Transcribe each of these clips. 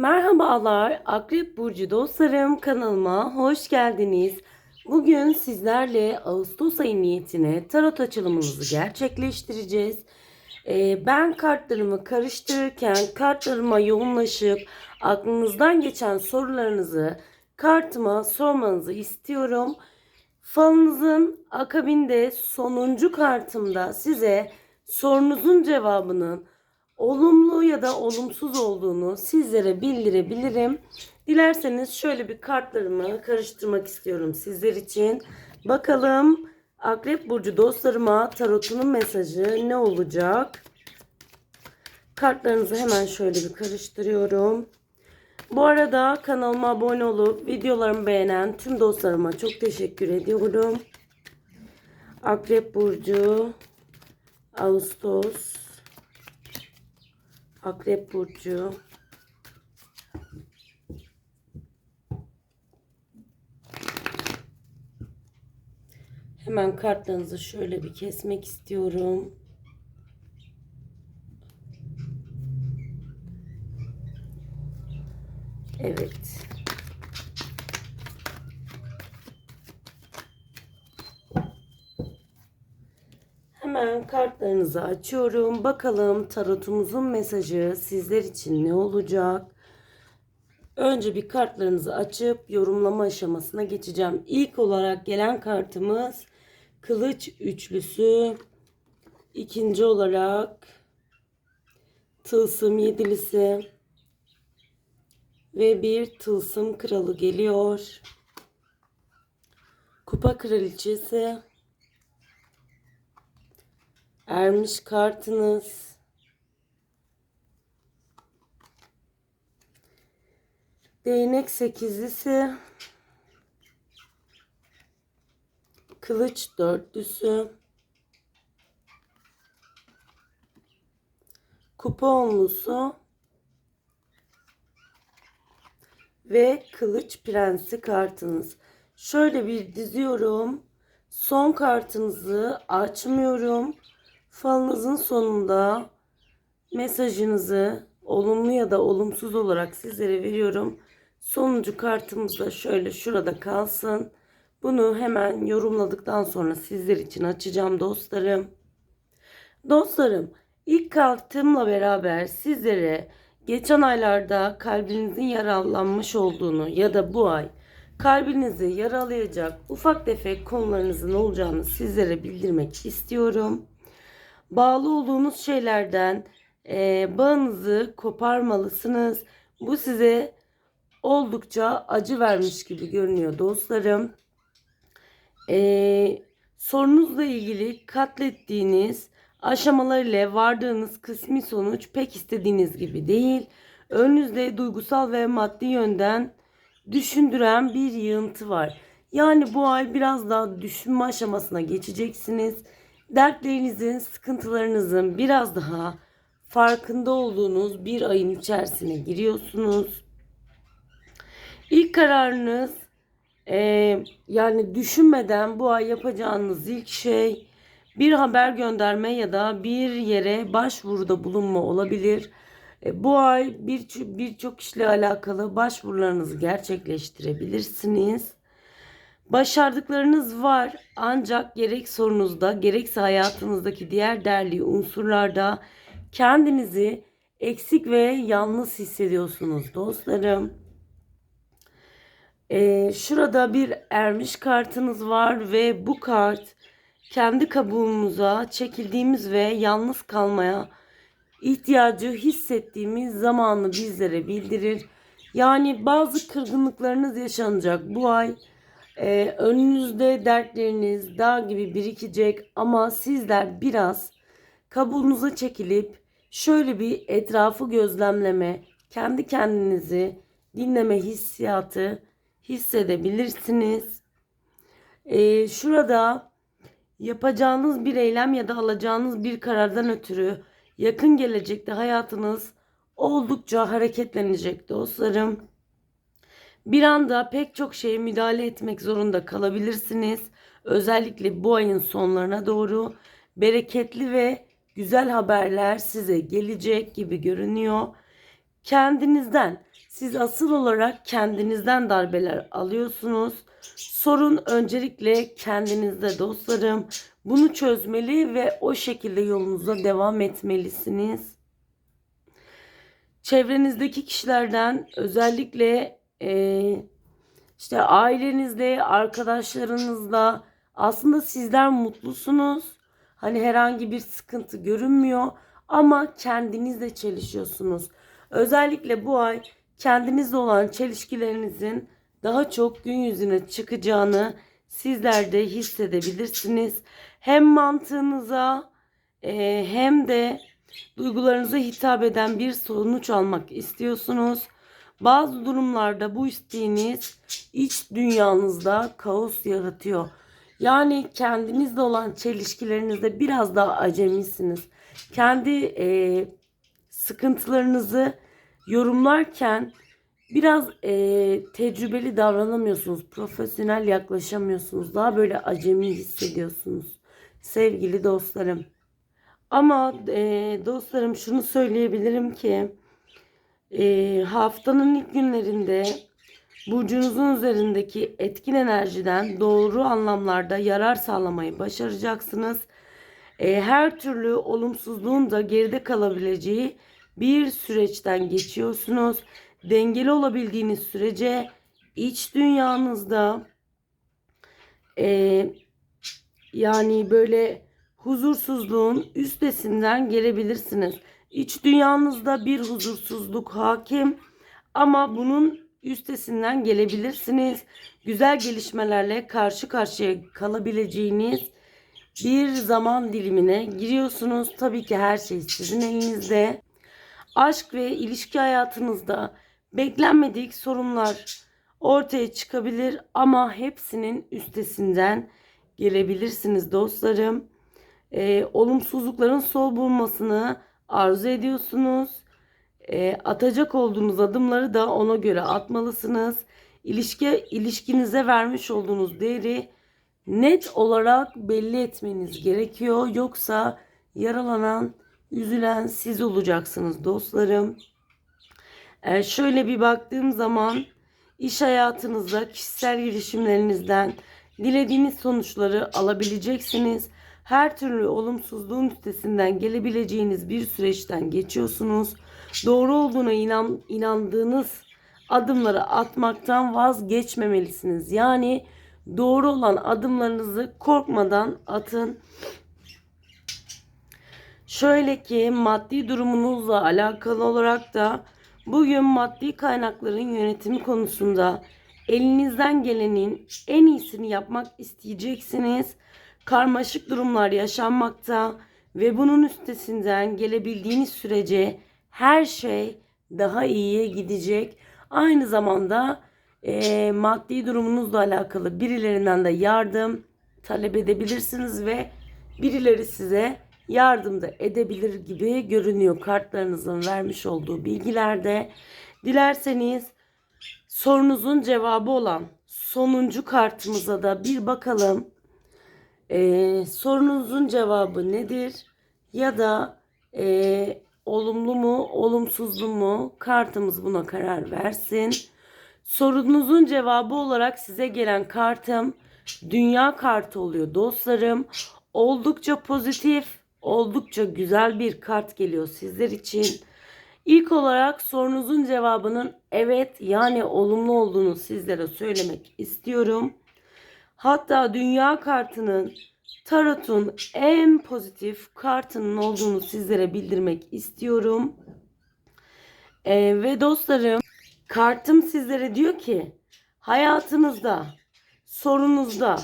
Merhabalar Akrep Burcu dostlarım kanalıma hoş geldiniz. Bugün sizlerle Ağustos ayı niyetine tarot açılımımızı gerçekleştireceğiz. Ee, ben kartlarımı karıştırırken kartlarıma yoğunlaşıp aklınızdan geçen sorularınızı kartıma sormanızı istiyorum. Falınızın akabinde sonuncu kartımda size sorunuzun cevabının olumlu ya da olumsuz olduğunu sizlere bildirebilirim. Dilerseniz şöyle bir kartlarımı karıştırmak istiyorum sizler için. Bakalım Akrep Burcu dostlarıma tarotunun mesajı ne olacak? Kartlarınızı hemen şöyle bir karıştırıyorum. Bu arada kanalıma abone olup videolarımı beğenen tüm dostlarıma çok teşekkür ediyorum. Akrep Burcu Ağustos Akrep Burcu Hemen kartlarınızı şöyle bir kesmek istiyorum. Evet. Hemen kartlarınızı açıyorum. Bakalım tarotumuzun mesajı sizler için ne olacak? Önce bir kartlarınızı açıp yorumlama aşamasına geçeceğim. İlk olarak gelen kartımız Kılıç Üçlüsü. İkinci olarak Tılsım Yedilisi. Ve bir Tılsım Kralı geliyor. Kupa Kraliçesi. Ermiş kartınız. Değnek sekizlisi. Kılıç dörtlüsü. Kupa onlusu. Ve kılıç prensi kartınız. Şöyle bir diziyorum. Son kartınızı açmıyorum. Falınızın sonunda mesajınızı olumlu ya da olumsuz olarak sizlere veriyorum. Sonuncu kartımız da şöyle şurada kalsın. Bunu hemen yorumladıktan sonra sizler için açacağım dostlarım. Dostlarım ilk kartımla beraber sizlere geçen aylarda kalbinizin yaralanmış olduğunu ya da bu ay kalbinizi yaralayacak ufak tefek konularınızın olacağını sizlere bildirmek istiyorum bağlı olduğunuz şeylerden e, bağınızı koparmalısınız. Bu size oldukça acı vermiş gibi görünüyor dostlarım. E, sorunuzla ilgili katlettiğiniz aşamalar ile vardığınız kısmi sonuç pek istediğiniz gibi değil. Önünüzde duygusal ve maddi yönden düşündüren bir yığıntı var. Yani bu ay biraz daha düşünme aşamasına geçeceksiniz dertlerinizin, sıkıntılarınızın biraz daha farkında olduğunuz bir ayın içerisine giriyorsunuz. İlk kararınız e, yani düşünmeden bu ay yapacağınız ilk şey bir haber gönderme ya da bir yere başvuruda bulunma olabilir. E, bu ay birçok bir kişiyle alakalı başvurularınızı gerçekleştirebilirsiniz. Başardıklarınız var ancak gerek sorunuzda gerekse hayatınızdaki diğer değerli unsurlarda kendinizi eksik ve yalnız hissediyorsunuz dostlarım. Ee, şurada bir ermiş kartınız var ve bu kart kendi kabuğumuza çekildiğimiz ve yalnız kalmaya ihtiyacı hissettiğimiz zamanı bizlere bildirir. Yani bazı kırgınlıklarınız yaşanacak bu ay ee, önünüzde dertleriniz dağ gibi birikecek ama sizler biraz kabuğunuza çekilip şöyle bir etrafı gözlemleme, kendi kendinizi dinleme hissiyatı hissedebilirsiniz. Ee, şurada yapacağınız bir eylem ya da alacağınız bir karardan ötürü yakın gelecekte hayatınız oldukça hareketlenecek dostlarım. Bir anda pek çok şeye müdahale etmek zorunda kalabilirsiniz. Özellikle bu ayın sonlarına doğru bereketli ve güzel haberler size gelecek gibi görünüyor. Kendinizden Siz asıl olarak kendinizden darbeler alıyorsunuz. Sorun öncelikle kendinizde dostlarım. Bunu çözmeli ve o şekilde yolunuza devam etmelisiniz. Çevrenizdeki kişilerden özellikle eee, işte ailenizle, arkadaşlarınızla aslında sizler mutlusunuz. Hani herhangi bir sıkıntı görünmüyor ama kendinizle çelişiyorsunuz. Özellikle bu ay kendinizle olan çelişkilerinizin daha çok gün yüzüne çıkacağını sizler de hissedebilirsiniz. Hem mantığınıza hem de duygularınıza hitap eden bir sonuç almak istiyorsunuz. Bazı durumlarda bu isteğiniz iç dünyanızda kaos yaratıyor. Yani kendinizle olan çelişkilerinizde biraz daha acemisiniz. Kendi e, sıkıntılarınızı yorumlarken biraz e, tecrübeli davranamıyorsunuz. Profesyonel yaklaşamıyorsunuz. Daha böyle acemi hissediyorsunuz. Sevgili dostlarım. Ama e, dostlarım şunu söyleyebilirim ki e, haftanın ilk günlerinde burcunuzun üzerindeki etkin enerjiden doğru anlamlarda yarar sağlamayı başaracaksınız. E, her türlü olumsuzluğun da geride kalabileceği bir süreçten geçiyorsunuz. Dengeli olabildiğiniz sürece iç dünyanızda e, yani böyle huzursuzluğun üstesinden gelebilirsiniz. İç dünyanızda bir huzursuzluk hakim ama bunun üstesinden gelebilirsiniz. Güzel gelişmelerle karşı karşıya kalabileceğiniz bir zaman dilimine giriyorsunuz. Tabii ki her şey sizin elinizde. Aşk ve ilişki hayatınızda beklenmedik sorunlar ortaya çıkabilir ama hepsinin üstesinden gelebilirsiniz dostlarım. Ee, olumsuzlukların sol bulmasını arzu ediyorsunuz. E, atacak olduğunuz adımları da ona göre atmalısınız. İlişki ilişkinize vermiş olduğunuz değeri net olarak belli etmeniz gerekiyor. Yoksa yaralanan, üzülen siz olacaksınız dostlarım. E, şöyle bir baktığım zaman iş hayatınızda kişisel girişimlerinizden dilediğiniz sonuçları alabileceksiniz. Her türlü olumsuzluğun üstesinden gelebileceğiniz bir süreçten geçiyorsunuz. Doğru olduğuna inan, inandığınız adımları atmaktan vazgeçmemelisiniz. Yani doğru olan adımlarınızı korkmadan atın. Şöyle ki maddi durumunuzla alakalı olarak da bugün maddi kaynakların yönetimi konusunda elinizden gelenin en iyisini yapmak isteyeceksiniz. Karmaşık durumlar yaşanmakta ve bunun üstesinden gelebildiğiniz sürece her şey daha iyiye gidecek. Aynı zamanda e, maddi durumunuzla alakalı birilerinden de yardım talep edebilirsiniz ve birileri size yardım da edebilir gibi görünüyor kartlarınızın vermiş olduğu bilgilerde. Dilerseniz sorunuzun cevabı olan sonuncu kartımıza da bir bakalım. Ee, sorunuzun cevabı nedir? Ya da e, olumlu mu, olumsuzlu mu? Kartımız buna karar versin. Sorunuzun cevabı olarak size gelen kartım dünya kartı oluyor dostlarım. Oldukça pozitif, oldukça güzel bir kart geliyor sizler için. İlk olarak sorunuzun cevabının evet yani olumlu olduğunu sizlere söylemek istiyorum. Hatta dünya kartının tarotun en pozitif kartının olduğunu sizlere bildirmek istiyorum. Ee, ve dostlarım kartım sizlere diyor ki hayatınızda, sorunuzda,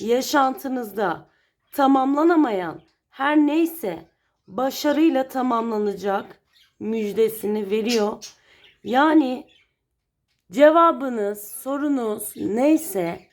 yaşantınızda tamamlanamayan her neyse başarıyla tamamlanacak müjdesini veriyor. Yani cevabınız, sorunuz neyse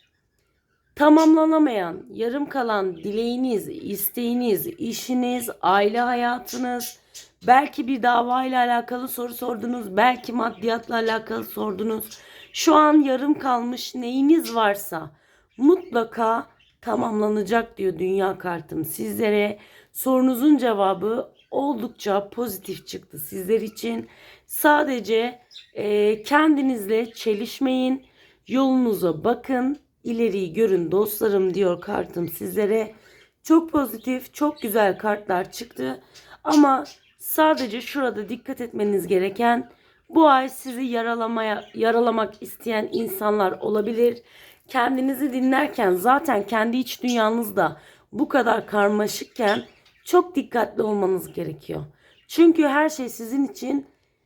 tamamlanamayan, yarım kalan dileğiniz, isteğiniz, işiniz, aile hayatınız, belki bir dava ile alakalı soru sordunuz, belki maddiyatla alakalı sordunuz. Şu an yarım kalmış neyiniz varsa mutlaka tamamlanacak diyor dünya kartım sizlere. Sorunuzun cevabı oldukça pozitif çıktı sizler için. Sadece e, kendinizle çelişmeyin. Yolunuza bakın. İleriyi görün dostlarım diyor kartım sizlere. Çok pozitif, çok güzel kartlar çıktı. Ama sadece şurada dikkat etmeniz gereken bu ay sizi yaralamaya yaralamak isteyen insanlar olabilir. Kendinizi dinlerken zaten kendi iç dünyanızda bu kadar karmaşıkken çok dikkatli olmanız gerekiyor. Çünkü her şey sizin için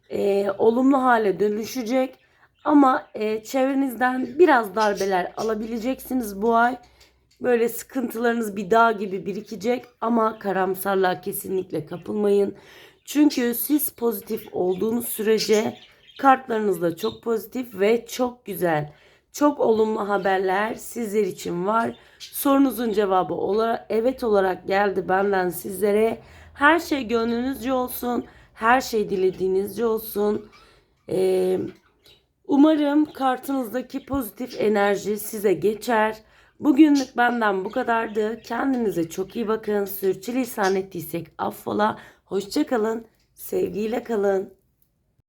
e, olumlu hale dönüşecek. Ama e, çevrenizden biraz darbeler alabileceksiniz bu ay. Böyle sıkıntılarınız bir dağ gibi birikecek ama karamsarlığa kesinlikle kapılmayın. Çünkü siz pozitif olduğunuz sürece kartlarınız da çok pozitif ve çok güzel. Çok olumlu haberler sizler için var. Sorunuzun cevabı olarak evet olarak geldi benden sizlere. Her şey gönlünüzce olsun. Her şey dilediğinizce olsun. Ee, umarım kartınızdaki pozitif enerji size geçer. Bugünlük benden bu kadardı. Kendinize çok iyi bakın. Sürçülisan ettiysek affola. Hoşçakalın. Sevgiyle kalın.